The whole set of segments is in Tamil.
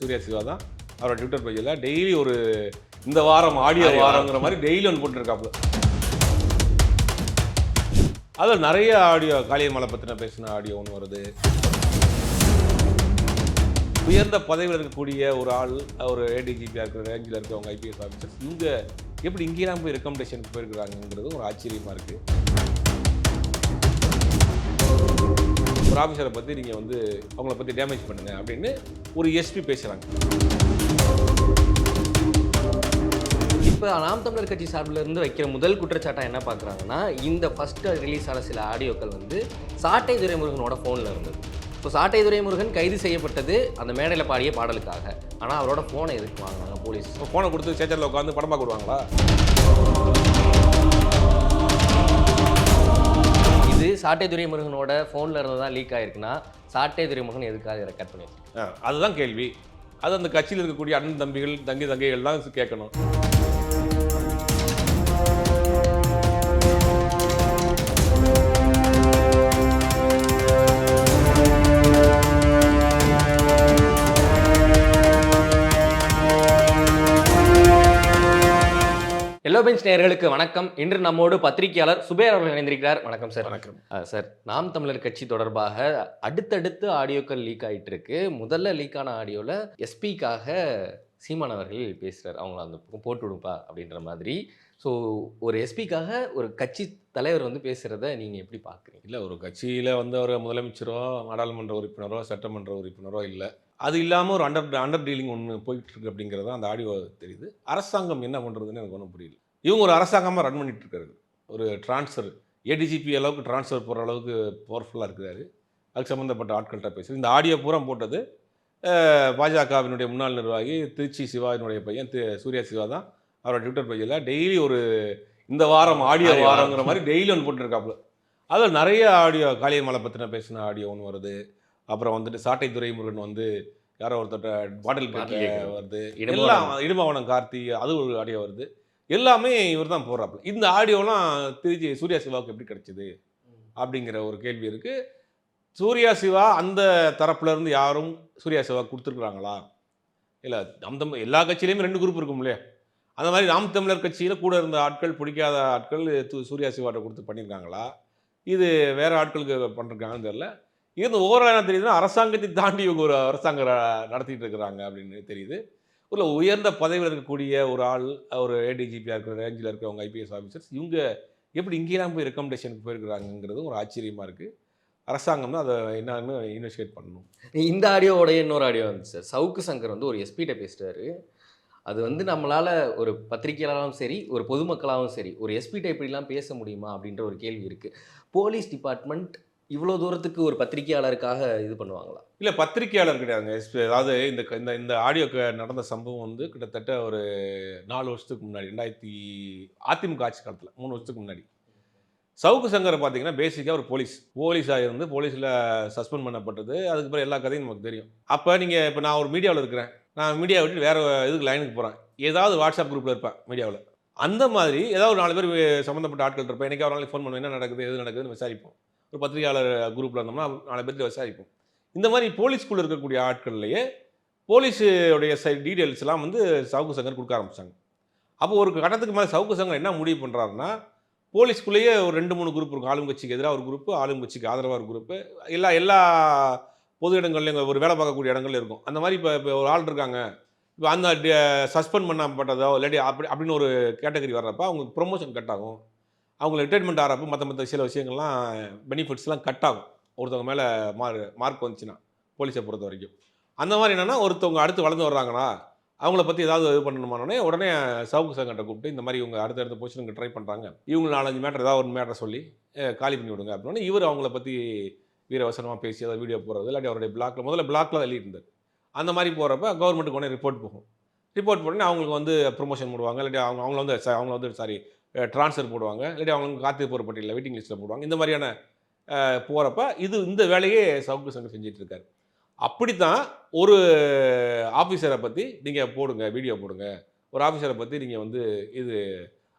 சூர்யா சிவா தான். அவரோட ட்விட்டர் பேஜில் டெய்லி ஒரு இந்த வாரம் ஆடியோ வாரங்கிற மாதிரி டெய்லி ஒன்று போட்டுருக்காப்புல. அதில் நிறைய ஆடியோ காளியமலை பற்றின பேசின ஆடியோ ஒன்று வருது. உயர்ந்த பதவியில் இருக்கக்கூடிய ஒரு ஆள் ஒரு ஏடிஜிபியாக இருக்கிற ரேஞ்சில் இருக்கிறவங்க ஐபிஎஸ் ஆஃபீஸர்ஸ் இங்கே எப்படி இங்கேலாம் போய் ரெக்கமெண்டேஷனுக்கு போயிருக்கிறாங்கிறது ஒரு ஆச்சரியமாக இருக்குது ஒரு ஆஃபீஸரை பற்றி நீங்கள் வந்து அவங்கள பற்றி டேமேஜ் பண்ணுங்க அப்படின்னு ஒரு எஸ்பி பேசுகிறாங்க இப்போ நாம் தமிழர் கட்சி சார்பில் இருந்து வைக்கிற முதல் குற்றச்சாட்டா என்ன பார்க்குறாங்கன்னா இந்த ஃபஸ்ட்டு ரிலீஸ் ஆன சில ஆடியோக்கள் வந்து சாட்டை துரைமுருகனோட ஃபோனில் இருந்தது. இப்போ சாட்டை துரைமுருகன் கைது செய்யப்பட்டது அந்த மேடையில் பாடிய பாடலுக்காக. ஆனால் அவரோட ஃபோனை எதுக்கு வாங்கினாங்க போலீஸ்? ஃபோனை கொடுத்து சேச்சரில் உட்காந்து படம் பார்க்க விடுவாங்களா? இது சாட்டை துரைமுருகனோட ஃபோனில் இருந்து தான் லீக் ஆயிருக்குன்னா சாட்டை துரைமுருகன் எதுக்காக இதை கட் பண்ணியிருக்கேன் அதுதான் கேள்வி. அது அந்த கட்சியில் இருக்கக்கூடிய அண்ணன் தம்பிகள் தங்கி தங்கைகள் தான் கேட்கணும். எல்லோ பெஞ்ச் நேயர்களுக்கு வணக்கம். இன்று நம்மோடு பத்திரிகையாளர் சுபேர் அவர்கள் இணைந்திருக்கிறார். வணக்கம் சார் வணக்கம். சார் நாம் தமிழர் கட்சி தொடர்பாக அடுத்தடுத்து ஆடியோக்கள் லீக் ஆயிட்டு இருக்கு முதல்ல லீக் ஆன ஆடியோவில் எஸ்பிக்காக சீமான் அவர்கள் பேசுகிறார் அவங்கள அந்த பக்கம் போட்டு விடுப்பா அப்படின்ற மாதிரி. ஸோ ஒரு எஸ்பிக்காக ஒரு கட்சி தலைவர் வந்து பேசுகிறத நீங்கள் எப்படி பார்க்குறீங்க இல்லை ஒரு கட்சியில் வந்து ஒரு முதலமைச்சரோ நாடாளுமன்ற உறுப்பினரோ சட்டமன்ற உறுப்பினரோ இல்லை. அது இல்லாமல் ஒரு அண்டர் அண்டர் டீலிங் ஒன்று போயிட்டு இருக்கு அப்படிங்கிறது அந்த ஆடியோ தெரியுது. அரசாங்கம் என்ன பண்ணுறதுன்னு எனக்கு ஒன்றும் புரியல. இவங்க ஒரு அரசாங்கமாக ரன் பண்ணிட்டு இருக்காரு ஒரு ட்ரான்ஸ்ஃபர் ஏடிஜிபி அளவுக்கு ட்ரான்ஸ்ஃபர் போகிற அளவுக்கு பவர்ஃபுல்லாக இருக்கிறாரு. அதுக்கு சம்மந்தப்பட்ட ஆட்கள்கிட்ட பேசுது இந்த ஆடியோ பூரா போட்டது பாஜகவினுடைய முன்னாள் நிர்வாகி திருச்சி சிவாவினுடைய பையன் தி- சூர்யா சிவா தான். அவரோட ட்விட்டர் பேஜில் டெய்லி ஒரு இந்த வாரம் ஆடியோ. வாரங்கிற மாதிரி டெய்லி ஒன்று போட்டுருக்காப்புல. அதில் நிறைய ஆடியோ காளியமலை பற்றின பேசின ஆடியோ ஒன்று வருது. அப்புறம் வந்துட்டு சாட்டை துரைமுருகன் வந்து யாரோ ஒருத்தட்ட பாட்டில். வருது. எல்லாம் இடுமாவனம் கார்த்தி அது ஒரு ஆடியோ வருது. எல்லாமே இவர் தான் போடுறாப்புல. இந்த ஆடியோலாம் திருச்சி சூர்யா சிவாவுக்கு எப்படி கிடைச்சிது அப்படிங்கிற ஒரு கேள்வி இருக்குது சூர்யா சிவா அந்த தரப்புலேருந்து யாரும் சூர்யா சிவா கொடுத்துருக்குறாங்களா? இல்லை நம் தமிழ் எல்லா கட்சியிலையுமே ரெண்டு குரூப் இருக்கும் இல்லையா? அந்த மாதிரி நாம் தமிழர் கட்சியில் கூட இருந்த ஆட்கள் பிடிக்காத ஆட்கள் சூர்யா சிவாட்ட கொடுத்து பண்ணியிருக்காங்களா? இது வேறு ஆட்களுக்கு பண்ணிருக்காங்கன்னு தெரில இது ஓவரால் என்ன தெரியுதுன்னா அரசாங்கத்தை தாண்டி இவங்க ஒரு அரசாங்கம் நடத்திட்டு இருக்கிறாங்க அப்படின்னு தெரியுது. ஒரு உயர்ந்த பதவியில் இருக்கக்கூடிய ஒரு ஆள் ஒரு ஏடிஜிபியாக இருக்கிற ரேஞ்சில் இருக்கிறவங்க ஐபிஎஸ் ஆஃபீஸர்ஸ் இவங்க எப்படி இங்கேலாம் போய் ரெக்கமெண்டேஷனுக்கு போயிருக்கிறாங்கிறதும் ஒரு ஆச்சரியமாக இருக்குது அரசாங்கம் தான் அதை என்னன்னு இன்வெஸ்டிகேட் பண்ணணும். இந்த ஆடியோவோடைய இன்னொரு ஆடியோ வந்து சார் சவுக்கு சங்கர் வந்து ஒரு எஸ்பிகிட்ட பேசிட்டாரு. அது வந்து நம்மளால் ஒரு பத்திரிகையாளராகவும் சரி ஒரு பொதுமக்களாகவும் சரி ஒரு எஸ்பிகிட்ட இப்படிலாம் பேச முடியுமா அப்படின்ற ஒரு கேள்வி இருக்குது போலீஸ் டிபார்ட்மெண்ட் இவ்வளோ தூரத்துக்கு ஒரு பத்திரிகையாளருக்காக இது பண்ணுவாங்களா? இல்லை பத்திரிக்கையாளர் கிடையாதுங்க. அதாவது இந்த இந்த இந்த ஆடியோக்கு நடந்த சம்பவம் வந்து கிட்டத்தட்ட ஒரு நாலு வருஷத்துக்கு முன்னாடி ரெண்டாயிரத்தி அதிமுக ஆட்சி காலத்தில் மூணு வருஷத்துக்கு முன்னாடி. சவுக்கு சங்கரை பார்த்தீங்கன்னா பேசிக்காக ஒரு போலீஸ். போலீஸாக இருந்து போலீஸில் சஸ்பெண்ட் பண்ணப்பட்டது. அதுக்கப்புறம் எல்லா கதையும் நமக்கு தெரியும். அப்போ நீங்கள் இப்போ நான் ஒரு மீடியாவில் இருக்கிறேன். நான் மீடியா விட்டு வேறு இதுக்கு லைனுக்கு போகிறேன் ஏதாவது வாட்ஸ்அப் குரூப்பில் இருப்பேன் மீடியாவில் அந்த மாதிரி ஏதாவது ஒரு நாலு பேர் சம்மந்தப்பட்ட ஆட்கள் இருப்பேன். எனக்கு ஒரு நாளைக்கு ஃபோன் பண்ணுவேன். என்ன நடக்குது எது நடக்குதுன்னு விசாரிப்போம். ஒரு பத்திரிகையாளர் குரூப்பில் இருந்தோம்னா நாலு பேர்த்து விசாரிப்போம். இந்த மாதிரி போலீஸ்குள்ளே இருக்கக்கூடிய ஆட்கள்லையே போலீஸுடைய சைட் டீட்டெயில்ஸ்லாம் வந்து சவுக்கு சங்கர் கொடுக்க ஆரம்பிச்சாங்க. அப்போ ஒரு கட்டத்துக்கு மேலே சவுக்கு சங்கர் என்ன முடிவு பண்ணுறாருன்னா போலீஸ்குள்ளேயே ஒரு ரெண்டு மூணு குரூப் இருக்கும். ஆளும் கட்சிக்கு எதிராக ஒரு குரூப்பு ஆளும் கட்சிக்கு ஆதரவாக ஒரு குரூப்பு எல்லா எல்லா பொது இடங்கள்லையும் ஒரு வேலை பார்க்கக்கூடிய இடங்கள்ல இருக்கும். அந்த மாதிரி இப்போ இப்போ ஒரு ஆள் இருக்காங்க. இப்போ அந்த சஸ்பெண்ட் பண்ணப்பட்டதோ இல்லாட்டி அப்படி அப்படின்னு ஒரு கேட்டகரி வர்றப்ப அவங்களுக்கு ப்ரொமோஷன் கட் ஆகும். அவங்க ரிட்டைர்மெண்ட் ஆகிறப்ப மற்ற மற்ற சில விஷயங்கள்லாம் பெனிஃபிட்ஸ்லாம் கட் ஆகும். ஒருத்தவங்க மேலே மார்க் மார்க் வந்துச்சுன்னா போலீஸை பொறுத்த வரைக்கும். அந்த மாதிரி என்னென்னா ஒருத்தவங்க அடுத்து வளர்ந்து வர்றாங்கன்னா அவங்கள பற்றி ஏதாவது இது பண்ணணுமானே உடனே சவுக்கு சங்கத்தை கூப்பிட்டு இந்த மாதிரி இவங்க அடுத்தடுத்த பொசிஷனுக்கு ட்ரை பண்ணுறாங்க இவங்க நாலஞ்சு மேட்டர் ஏதாவது ஒரு மேட்டரை சொல்லி காலி பண்ணி விடுங்க. அப்படின்னா இவர் அவங்கள பற்றி வீரவசனமாக பேசி ஏதாவது வீடியோ போடுறது இல்லாட்டி அவருடைய பிளாக்ல முதல்ல பிளாக்ல வெளியிருந்தார் அந்த மாதிரி போகிறப்ப கவர்மெண்ட்டுக்கு உடனே ரிப்போர்ட் போகும். ரிப்போர்ட் போடனே அவங்களுக்கு வந்து ப்ரொமோஷன் போடுவாங்க. இல்லாட்டி அவங்க அவங்கள வந்து ச- அவங்கள வந்து சாரி ட்ரான்ஸ்ஃபர் போடுவாங்க. இல்லாட்டி அவங்களுக்கு காத்திருப்பு போகிற பட்டியலில் வெயிட்டிங் லிஸ்ட்டில் போடுவாங்க. இந்த மாதிரியான போகிறப்ப இது இந்த வேலையே சவுக்கு சங்கர் செஞ்சுட்டு அப்படித்தான் ஒரு ஆஃபீஸரை பற்றி நீங்கள் போடுங்க வீடியோ போடுங்க. ஒரு ஆஃபீஸரை பற்றி நீங்கள் வந்து இது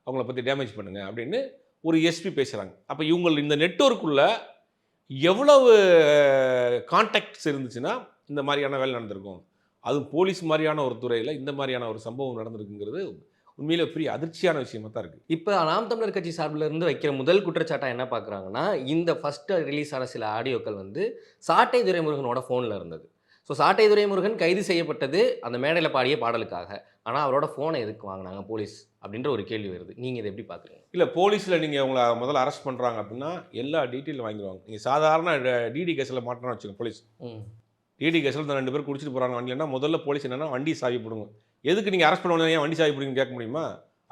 அவங்கள பற்றி டேமேஜ் பண்ணுங்கள் அப்படின்னு ஒரு எஸ்பி பேசுகிறாங்க அப்போ இவங்க இந்த நெட்ஒர்க்குள்ளே எவ்வளவு கான்டாக்ட்ஸ் இருந்துச்சுன்னா இந்த மாதிரியான வேலை நடந்திருக்கும். அதுவும் போலீஸ் மாதிரியான ஒரு துறையில் இந்த மாதிரியான ஒரு சம்பவம் நடந்திருக்குங்கிறது உண்மையிலே பெரிய அதிர்ச்சியான விஷயமா தான் இருக்குது இப்போ நாம் தமிழர் கட்சி சார்பில் இருந்து வைக்கிற முதல் குற்றச்சாட்டா என்ன பார்க்குறாங்கன்னா இந்த ஃபர்ஸ்ட் ரிலீஸ் ஆன சில ஆடியோக்கள் வந்து சாட்டை துரைமுருகனோட ஃபோனில் இருந்தது. ஸோ சாட்டை துரைமுருகன் கைது செய்யப்பட்டது அந்த மேடையில் பாடிய பாடலுக்காக. ஆனால் அவரோட ஃபோனை எதுக்கு வாங்கினாங்க போலீஸ்? அப்படின்ற ஒரு கேள்வி வருது. நீங்கள் இதை எப்படி பார்க்குறீங்க இல்லை போலீஸில் நீங்கள் உங்களை முதல்ல அரெஸ்ட் பண்ணுறாங்க அப்படின்னா எல்லா டீட்டெயிலும் வாங்கிடுவாங்க. நீங்கள் சாதாரண டிடி கேஸில் மாட்டோம்னு வச்சுக்கோங்க போலீஸ். ம். டிடி கேஸில் இந்த ரெண்டு பேர் குடிச்சிட்டு போகிறாங்க வண்டியிலன்னா முதல்ல போலீஸ் என்னன்னா வண்டி சாவி போடுங்க. எதுக்கு நீங்கள் அரெஸ்ட் பண்ண ஏன் வண்டி சாவி போடுங்கன்னு கேட்க முடியுமா?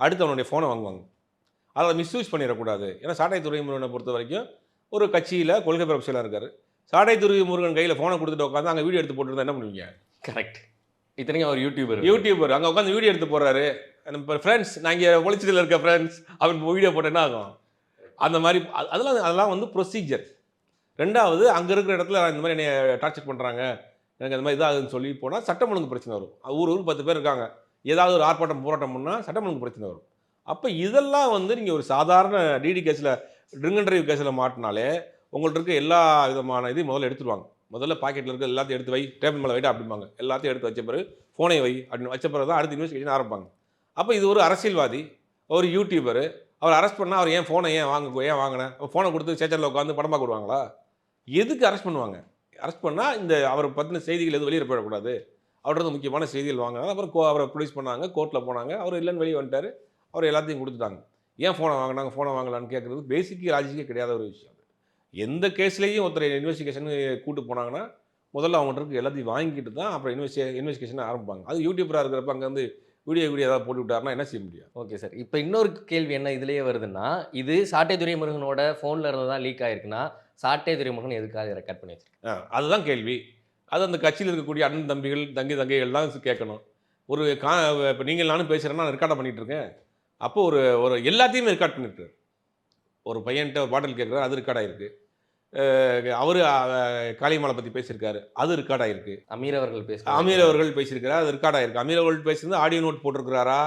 அடுத்து அவனுடைய ஃபோனை வாங்குவாங்க. அதை மிஸ்யூஸ் பண்ணிடக்கூடாது. ஏன்னா சாட்டை துறைமுருகனை பொறுத்த வரைக்கும் ஒரு கட்சியில் கொள்கை பரப்சியலாக இருக்கார். சாட்டை துறைமுருகன் கையில் ஃபோனை கொடுத்துட்டு உட்காந்து அங்கே வீடியோ எடுத்து போட்டுருந்தா என்ன பண்ணுவீங்க? கரெக்ட் இத்தனைக்கும் அவர் யூடியூபர் யூடியூபர் அங்கே உட்காந்து வீடியோ எடுத்து போடுறாரு. இப்போ ஃப்ரெண்ட்ஸ் நான் இங்கே ஒளிச்சதில் இருக்க ஃப்ரெண்ட்ஸ் அவன் வீடியோ போட்டு என்ன ஆகும்? அந்த மாதிரி அதெல்லாம் அதெல்லாம் வந்து ப்ரொசீஜர் ரெண்டாவது அங்கே இருக்கிற இடத்துல இந்த மாதிரி என்னை டார்ச்சர் பண்ணுறாங்க எனக்கு அந்த மாதிரி இதாகுதுன்னு சொல்லி போனால் சட்டம் ஒழுங்கு பிரச்சனை வரும். ஊர் ஊருக்கு பத்து பேர் இருக்காங்க. ஏதாவது ஒரு ஆர்ப்பாட்டம் போராட்டம் பண்ணால் சட்டம் ஒழுங்கு பிரச்சனை வரும். அப்போ இதெல்லாம் வந்து நீங்கள் ஒரு சாதாரண டிடி கேஸில் ட்ரிங்க் அண்ட் ட்ரைவ் கேஸில் மாட்டினாலே உங்கள்ட்ட இருக்க எல்லா விதமான இதையும் முதல்ல எடுத்துருவாங்க. முதல்ல பாக்கெட்டில் இருக்க எல்லாத்தையும் எடுத்து வை டேபிள் மேலே வைட்டா அப்படிம்பாங்க. எல்லாத்தையும் எடுத்து வச்ச பிறகு ஃபோனை வை அப்படின்னு வச்ச பிறகு தான் அடுத்த இன்வெஸ்டிகேஷன் ஆரம்பிப்பாங்க. அப்போ இது ஒரு அரசியல்வாதி ஒரு யூடியூபரு அவர் அரெஸ்ட் பண்ணால் அவர் ஏன் ஃபோனை ஏன் வாங்க ஏன் வாங்கினேன் ஃபோனை கொடுத்து சேச்சரில் உட்காந்து படம் பார்க்க விடுவாங்களா? எதுக்கு அரெஸ்ட் பண்ணுவாங்க? அரெஸ்ட் பண்ணால் இந்த அவரை பற்றின செய்திகள் எதுவும் வெளியே போயிடக்கூடாது. அவர்கிட்ட முக்கியமான செய்திகள் வாங்கினாங்க அப்புறம் கோ- அவரை ப்ரொடியூஸ் பண்ணாங்க கோர்ட்டில் போனாங்க. அவர் இல்லைன்னு வெளியே வந்துட்டார். அவர் எல்லாத்தையும் கொடுத்துட்டாங்க. ஏன் ஃபோனை வாங்கினாங்க? ஃபோனை வாங்கலான்னு கேட்குறது பேசிக் லாஜிக்கே கிடையாத ஒரு விஷயம் எந்த கேஸ்லேயும் ஒருத்தர் இன்வெஸ்டிகேஷன் கூட்டு போனாங்கன்னா முதல்ல அவங்கள்ட்ட எல்லாத்தையும் வாங்கிட்டு தான் அப்புறம் இன்வெஸ்டி இன்வெஸ்டிகேஷன் ஆரம்பிப்பாங்க. அது யூடியூபராக இருக்கிறப்ப அங்கே வந்து வீடியோ வீடியோ ஏதாவது போட்டு விட்டாருன்னா என்ன செய்ய முடியும்? ஓகே சார் இப்போ இன்னொரு கேள்வி என்ன இதுலேயே வருதுன்னா இது சாட்டை துரைமுருகனோட ஃபோனில் இருந்து தான் லீக் ஆயிருக்குன்னா சாட்டை துரைமுருகன் எதுக்காக ரெக்கார்ட் பண்ணி வச்சிருக்காங்க? ஆ, அதுதான் கேள்வி. அது அந்த கட்சியில் இருக்கக்கூடிய அண்ணன் தம்பிகள் தங்கி தங்கைகள் தான் கேட்கணும். ஒரு கா இப்போ நீங்கள் நானும் பேசுகிறேன்னா நான் ரெக்கார்டாக பண்ணிட்டு இருக்கேன். அப்போ ஒரு ஒரு எல்லாத்தையுமே ரெக்கார்ட் பண்ணிட்டு ஒரு பையன்கிட்ட ஒரு பாட்டில் கேட்குறாரு அது ரெக்கார்ட் ஆயிருக்கு. அவர் காளியம்மாளை பற்றி பேசியிருக்காரு அது ரெக்கார்ட் ஆயிருக்கு. அமீர் அவர்கள் பேச அமீர் அவர்கள் பேசியிருக்காரு அது ரெக்கார்ட் ஆயிருக்கு. அமீர் அவர்கள் பேசியிருந்து ஆடியோ நோட் போட்டிருக்கிறாரா?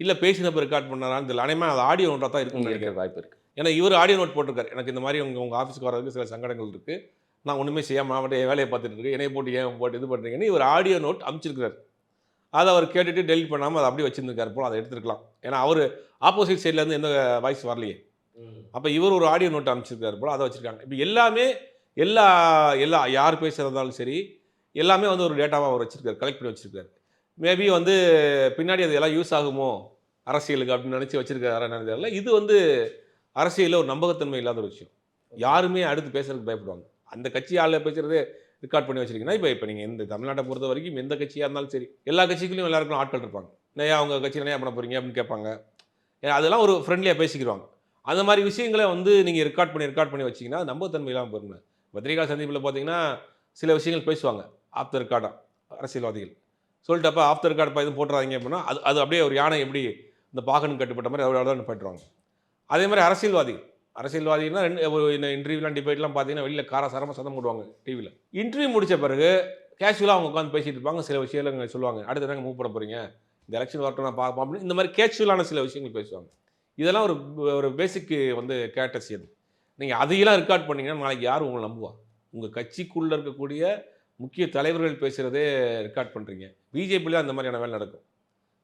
இல்லை பேசினப்ப ரெக்கார்ட் பண்ணாரான்னு தெரியல. அனைமே அது ஆடியோ நோட்டாக தான் இருக்குன்னு நினைக்கிறேன். இருக்க வாய்ப்பு இருக்கு. ஏன்னா இவர் ஆடியோ நோட் போட்டிருக்காரு. எனக்கு இந்த மாதிரி உங்கள் உங்கள் ஆஃபீஸ்க்கு வரதுக்கு சில சங்கடங்கள் இருக்குது நான் ஒன்றுமே செய்யாமல் அவட்ட என் வேலையை பார்த்துட்டு இருக்கு என்னைய போட்டு ஏன் போட்டு இது பண்ணுறீங்கன்னு இவர் ஆடியோ நோட் அனுப்பிச்சிருக்கிறார் அதை அவர் கேட்டுட்டு டெலிட் பண்ணாமல் அதை அப்படியே வச்சிருந்துருக்காரு போல அதை எடுத்துருக்கலாம். ஏன்னா அவர் ஆப்போசிட் சைட்லேருந்து எந்த வாய்ஸ் வரலையே. அப்போ இவர் ஒரு ஆடியோ நோட் அனுப்பிச்சிருக்காரு போல அதை வச்சுருக்காங்க. இப்போ எல்லாமே எல்லா எல்லா யார் பேசுகிறதாலும் சரி எல்லாமே வந்து ஒரு டேட்டாவாக அவர் வச்சிருக்காரு கலெக்ட் பண்ணி வச்சிருக்காரு. மேபி வந்து பின்னாடி அது எல்லாம் யூஸ் ஆகுமோ அரசியலுக்கு அப்படின்னு நினச்சி வச்சிருக்காரு இது வந்து அரசியலில் ஒரு நம்பகத்தன்மை இல்லாத ஒரு விஷயம். யாருமே அடுத்து பேசுறதுக்கு பயப்படுவாங்க. அந்த கட்சி ஆளில் பேசுகிறதே ரெக்கார்ட் பண்ணி வச்சிருக்கீங்கன்னா இப்போ இப்போ நீங்கள் இந்த தமிழ்நாட்டை பொறுத்த வரைக்கும் எந்த கட்சியாக இருந்தாலும் சரி எல்லா கட்சிக்குள்ளேயும் எல்லாருக்கும் ஆட்கள் இருப்பாங்க. நிறையா அவங்க கட்சியில் நிறையா பண்ண போறீங்க? அப்படின்னு கேட்பாங்க. ஏன் அதெல்லாம் ஒரு ஃப்ரெண்ட்லியாக பேசிக்கிடுவாங்க அந்த மாதிரி விஷயங்களை வந்து நீங்கள் ரெக்கார்ட் பண்ணி ரெக்கார்ட் பண்ணி வச்சிங்கன்னா நம்பத்தன்மை நம்பகத்தன்மை இல்லாமல் போயிருங்க பத்திரிகா சந்திப்பில் பார்த்தீங்கன்னா சில விஷயங்கள் பேசுவாங்க. ஆஃப்டர் ரெக்கார்டாக அரசியல்வாதிகள். சொல்லிட்டு அப்போ ஆஃப்டர் ரெக்கார்ட் எதுவும் போட்டுறாதீங்க அப்படின்னா அது அது அப்படியே ஒரு யானை எப்படி இந்த பாகனுக்கு கட்டுப்பட்ட மாதிரி அவ்வளோ தான் போட்டுருவாங்க அதே மாதிரி அரசியல்வாதி. அரசியல்வாதினா ரெண்டு ஒரு இன்டர்வியூலாம் டிபேட்லாம் பார்த்தீங்கன்னா வெளியில் காரசாரமாக சதம் போடுவாங்க டிவியில் இன்டர்வியூ முடித்த பிறகு கேஷுவலாக அவங்க உட்காந்து பேசிகிட்டு இருப்பாங்க. சில விஷயங்கள் சொல்லுவாங்க. அடுத்து நாங்கள் மூவ் பண்ண போகிறீங்க இந்த எலெக்ஷன் வரட்டும் நான் பார்ப்போம் அப்படின்னு இந்த மாதிரி கேஷுவலான சில விஷயங்கள் பேசுவாங்க. இதெல்லாம் ஒரு ஒரு பேசிக்கு வந்து கேட்டசி அது நீங்கள் அதையெல்லாம் ரெக்கார்ட் பண்ணீங்கன்னா நாளைக்கு யார் உங்களை நம்புவா? உங்கள் கட்சிக்குள்ளே இருக்கக்கூடிய முக்கிய தலைவர்கள் பேசுகிறதே ரெக்கார்ட் பண்ணுறீங்க பிஜேபியில் அந்த மாதிரியான வேலை நடக்கும்.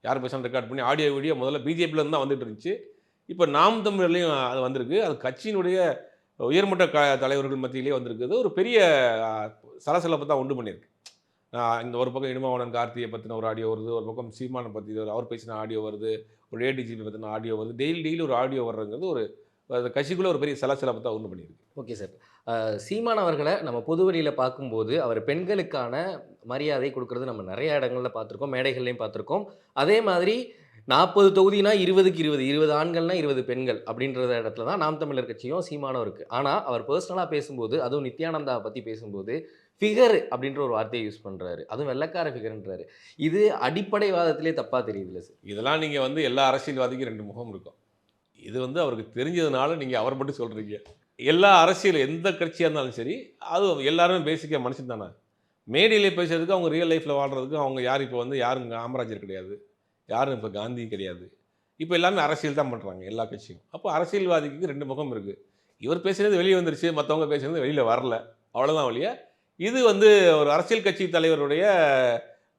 யார் பேசினாலும் ரெக்கார்ட் பண்ணி ஆடியோ வீடியோ முதல்ல பிஜேபியிலேருந்து தான் வந்துட்டு இருந்துச்சு. இப்போ நாம் தமிழர்லையும் அது வந்திருக்கு. அது கட்சியினுடைய உயர்மட்ட க தலைவர்கள் மத்தியிலே வந்திருக்குது. ஒரு பெரிய சலசலப்பை தான் உண்டு பண்ணியிருக்கு. இந்த ஒரு பக்கம் இனிமாவனன் கார்த்தியை பற்றின ஒரு ஆடியோ வருது. ஒரு பக்கம் சீமானை பற்றி ஒரு அவர் பேசின ஆடியோ வருது. ஒரு ஏடிஜிபி பற்றின ஆடியோ வருது. டெய்லி டெய்லி ஒரு ஆடியோ வர்றதுங்கிறது ஒரு கட்சிக்குள்ளே ஒரு பெரிய சலசலப்பை தான் உண்டு பண்ணியிருக்கு. Okay sir. சீமான் அவர்களை நம்ம பொது வழியில் பார்க்கும்போது அவர் பெண்களுக்கான மரியாதை கொடுக்கறது நம்ம நிறைய இடங்களில் பார்த்துருக்கோம். மேடைகள்லையும் பார்த்துருக்கோம். அதே மாதிரி நாற்பது தொகுதினா இருபதுக்கு இருபது இருபது ஆண்கள்னா இருபது பெண்கள் அப்படின்ற இடத்துல தான் நாம் தமிழர் கட்சியும் சீமானம் இருக்குது ஆனால் அவர் பர்சனலாக பேசும்போது அதுவும் நித்யானந்தாவை பற்றி பேசும்போது ஃபிகர் அப்படின்ற ஒரு வார்த்தையை யூஸ் பண்ணுறாரு அதுவும் வெள்ளக்கார ஃபிகர்ன்றாரு இது அடிப்படைவாதத்திலே தப்பாக தெரியுதுல்ல சார்? இதெல்லாம் நீங்கள் வந்து எல்லா அரசியல்வாதிக்கும் ரெண்டு முகம் இருக்கும். இது வந்து அவருக்கு தெரிஞ்சதுனால நீங்கள் அவர் மட்டும் சொல்கிறீங்க எல்லா அரசியல் எந்த கட்சியாக இருந்தாலும் சரி அது எல்லாருமே பேசிக்காக மனுஷன் தானே. மேடையில் பேசுறதுக்கு அவங்க ரியல் லைஃப்பில் வாழ்கிறதுக்கு அவங்க யார் இப்போ வந்து யாரும் காமராஜர் கிடையாது. யாரும் இப்போ காந்தி கிடையாது. இப்போ எல்லாமே அரசியல் தான் பண்ணுறாங்க எல்லா கட்சியும். அப்போ அரசியல்வாதிக்கு ரெண்டு முகம் இருக்குது இவர் பேசுகிறது வெளியே வந்துருச்சு மற்றவங்க பேசுகிறது வெளியில் வரல. அவ்வளோதான் வழியா இது வந்து ஒரு அரசியல் கட்சி தலைவருடைய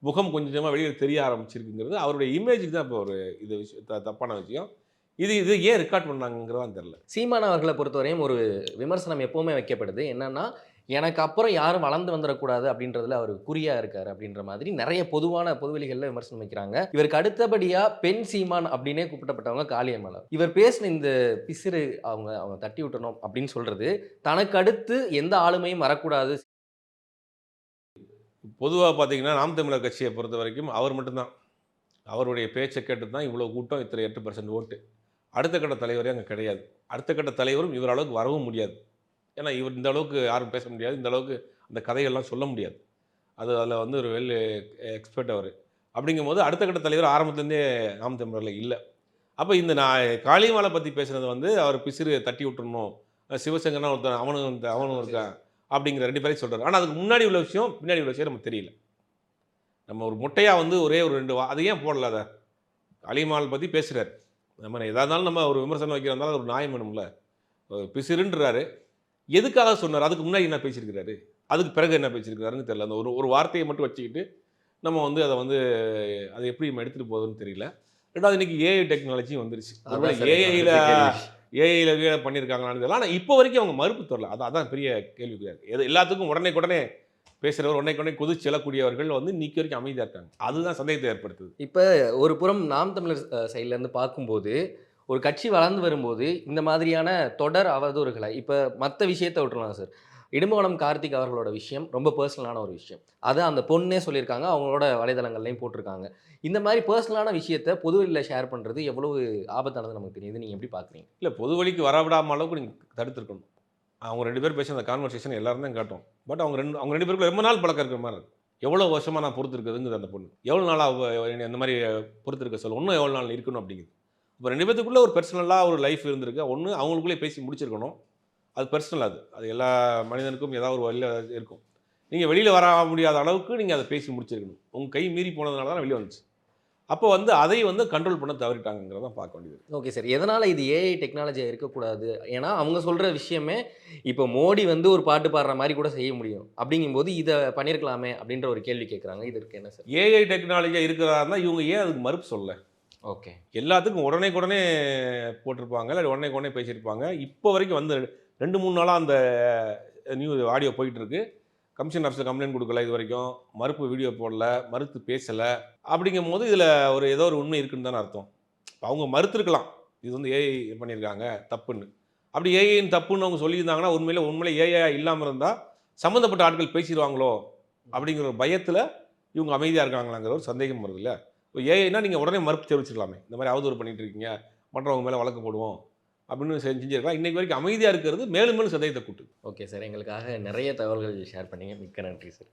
முகம் கொஞ்சம் கொஞ்சமாக வெளியில் தெரிய ஆரம்பிச்சிருக்குங்கிறது அவருடைய இமேஜுக்கு தான் இப்போ ஒரு இது விஷயம் த- தப்பான விஷயம். இது இது ஏன் ரெக்கார்ட் பண்ணாங்கிறதான் தெரில சீமான் அவர்களை பொறுத்தவரையும் ஒரு விமர்சனம் எப்போவுமே வைக்கப்படுது. என்னன்னா எனக்கு அப்புறம் யாரும் வளர்ந்து வந்துடக்கூடாது அப்படின்றதுல அவர் குறியா இருக்காரு அப்படின்ற மாதிரி நிறைய பொதுவான பொதுவெளிகளில் விமர்சனம் வைக்கிறாங்க. இவருக்கு அடுத்தபடியா பெண் சீமான் அப்படின்னே கூப்பிட்டப்பட்டவங்க காளியம்மலர் இவர் பேசின இந்த பிசிறு அவங்க அவங்க தட்டி விட்டணும் அப்படின்னு சொல்றது தனக்கு அடுத்து எந்த ஆளுமையும் வரக்கூடாது. பொதுவாக பார்த்தீங்கன்னா நாம் தமிழர் கட்சியை பொறுத்த வரைக்கும் அவர் மட்டும்தான். அவருடைய பேச்சை கேட்டு தான் இவ்வளோ கூட்டம் இத்தனை எட்டு பர்சன்ட் ஓட்டு. அடுத்த கட்ட தலைவரே அங்கே கிடையாது. அடுத்த கட்ட தலைவரும் இவர் அளவுக்கு வரவும் முடியாது. ஏன்னா இவர் இந்த அளவுக்கு யாரும் பேச முடியாது. இந்த அளவுக்கு அந்த கதைகள்லாம் சொல்ல முடியாது. அது அதில் வந்து ஒரு வெல் எக்ஸ்பர்ட் அவர். அப்படிங்கும்போது அடுத்த கட்ட தலைவர் ஆரம்பத்துலேருந்தே நாம் தமிழரில் இல்லை. அப்போ இந்த நான் காளியமாலை பற்றி பேசுனது வந்து அவர் பிசிறு தட்டி விட்டுறணும். சிவசங்கர்னா ஒருத்தன் அவனும் இந்த- அவனும் இருக்கான் அப்படிங்கிற ரெண்டு பேரையும் சொல்கிறார் ஆனால் அதுக்கு முன்னாடி உள்ள விஷயம் பின்னாடி உள்ள விஷயம் நமக்கு தெரியல. நம்ம ஒரு முட்டையாக வந்து ஒரே ஒரு ரெண்டு வா அதை ஏன் போடல அதை? அலிமால் பற்றி பேசுகிறார் நம்ம எதாவது இருந்தாலும் நம்ம ஒரு விமர்சனம் வைக்கிறதால அது ஒரு நியாயம் வேணும்ல. ஒரு பிசிறுன்றாரு. எதுக்காக சொன்னார்? அதுக்கு முன்னாடி என்ன பேசியிருக்கிறாரு? அதுக்கு பிறகு என்ன பேசியிருக்கிறாருன்னு தெரியல. அந்த ஒரு ஒரு வார்த்தையை மட்டும் வச்சுக்கிட்டு நம்ம வந்து அதை வந்து அதை எப்படி நம்ம எடுத்துகிட்டு போகுதுன்னு தெரியல. ரெண்டாவது இன்னைக்கு ஏஐ டெக்னாலஜியும் வந்துருச்சு. ஏஐயில். ஏஐயில் பண்ணியிருக்காங்களான்னு தெரியல. ஆனால் இப்போ வரைக்கும் அவங்க மறுப்பு தரல. அது அதான் பெரிய கேள்விக்குறியா இருக்கு. எது எல்லாத்துக்கும் உடனே உடனே பேசுகிறவர் உடனே உடனே குதிச்சு செல்லக்கூடியவர்கள் வந்து இன்னைக்கு வரைக்கும் அமைதியாக இருக்காங்க. அதுதான் சந்தேகத்தை ஏற்படுத்துது. இப்போ ஒரு புறம் நாம் தமிழர் சைட்ல இருந்து பார்க்கும்போது ஒரு கட்சி வளர்ந்து வரும்போது இந்த மாதிரியான தொடர் அவதூறுகளை இப்போ மற்ற விஷயத்தை விட்டுருலாம் சார். இடும்பவனம் கார்த்திக் அவர்களோட விஷயம் ரொம்ப பர்சனலான ஒரு விஷயம். அதை அந்த பொண்ணே சொல்லியிருக்காங்க அவங்களோட வலைதளங்கள்லையும் போட்டிருக்காங்க. இந்த மாதிரி பர்சனலான விஷயத்த பொதுவெளியில் ஷேர் பண்ணுறது எவ்வளவு ஆபத்தானது நமக்கு தெரியுது. நீங்கள் எப்படி பார்க்குறீங்க இல்லை பொது வழிக்கு வரவிடாம அளவுக்கு நீங்கள் தடுத்துருக்கணும். அவங்க ரெண்டு பேர் பேசுகிற அந்த கான்வர்சேஷன் எல்லாரும் தான் காட்டும். பட் அவங்க ரெண்டு அவங்க ரெண்டு பேருக்கு ரொம்ப நாள் பழக்கம் இருக்கிற மாதிரி எவ்வளோ வருஷமாக நான் பொறுத்திருக்குதுங்குது அந்த பொண்ணு. எவ்வளோ நாளாக இந்த மாதிரி பொறுத்திருக்க சொல்ல. இன்னும் எவ்வளோ நாள் இருக்கணும் அப்படிங்குது. இப்போ ரெண்டு பேத்துக்குள்ளே ஒரு பர்சனலாக ஒரு லைஃப் இருந்திருக்கு. ஒன்று அவங்களுக்குள்ளே பேசி முடிச்சிருக்கணும். அது பர்சனல் அது. அது எல்லா மனிதனுக்கும் ஏதாவது ஒரு வழியில் இருக்கும். நீங்கள் வெளியில் வர முடியாத அளவுக்கு நீங்கள் அதை பேசி முடிச்சிருக்கணும். உங்கள் கை மீறி போனதுனால தான் வெளியே வந்துச்சு. அப்போ வந்து அதை வந்து கண்ட்ரோல் பண்ண தவறிட்டாங்கிறத பார்க்க வேண்டியது ஓகே சார் எதனால் இது ஏஐ டெக்னாலஜியாக இருக்கக்கூடாது? ஏன்னா அவங்க சொல்கிற விஷயமே இப்போ மோடி வந்து ஒரு பாட்டு பாடுற மாதிரி கூட செய்ய முடியும். அப்படிங்கும்போது இதை பண்ணியிருக்கலாமே அப்படின்ற ஒரு கேள்வி கேட்குறாங்க இதற்கு என்ன சார் ஏஐ டெக்னாலஜியாக இருக்கிறதா இருந்தால் இவங்க ஏன் அதுக்கு மறுப்பு சொல்ல ஓகே. எல்லாத்துக்கும் உடனே உடனே போட்டிருப்பாங்க இல்லை உடனே உடனே பேசியிருப்பாங்க. இப்போ வரைக்கும் வந்து ரெண்டு மூணு நாளாக அந்த நியூ ஆடியோ போயிட்டுருக்கு. கமிஷன் ஆஃபீஸில் கம்ப்ளைண்ட் கொடுக்கல இது வரைக்கும். மறுப்பு வீடியோ போடல மறுத்து பேசலை. அப்படிங்கும் போது இதில் ஒரு ஏதோ ஒரு உண்மை இருக்குன்னு தானே அர்த்தம். அவங்க மறுத்துருக்கலாம். இது வந்து ஏஐ பண்ணியிருக்காங்க தப்புன்னு. அப்படி ஏஐன்னு தப்புன்னு அவங்க சொல்லியிருந்தாங்கன்னா உண்மையில் உண்மையிலே ஏஐ இல்லாமல் இருந்தால் சம்மந்தப்பட்ட ஆட்கள் பேசிடுவாங்களோ? அப்படிங்கிற ஒரு பயத்தில் இவங்க அமைதியாக இருக்காங்களாங்கிற ஒரு சந்தேகம் வருது இல்லை ஏஐனா நீங்கள் உடனே மறுப்பு தெரிவிச்சிடலாமே. இந்த மாதிரி அவதூறு பண்ணிட்டு இருக்கீங்க மற்றவங்க மேலே வழக்கு போடுவோம். அப்படின்னு செஞ்சு- செஞ்சிருக்கலாம். இன்றைக்கு வரைக்கும் அமைதியாக இருக்கிறது மேலும் மேலும் சந்தேகத்தை கூட்டு ஓகே சார் எங்களுக்காக நிறைய தகவல்கள் ஷேர் பண்ணீங்க. மிக்க நன்றி சார்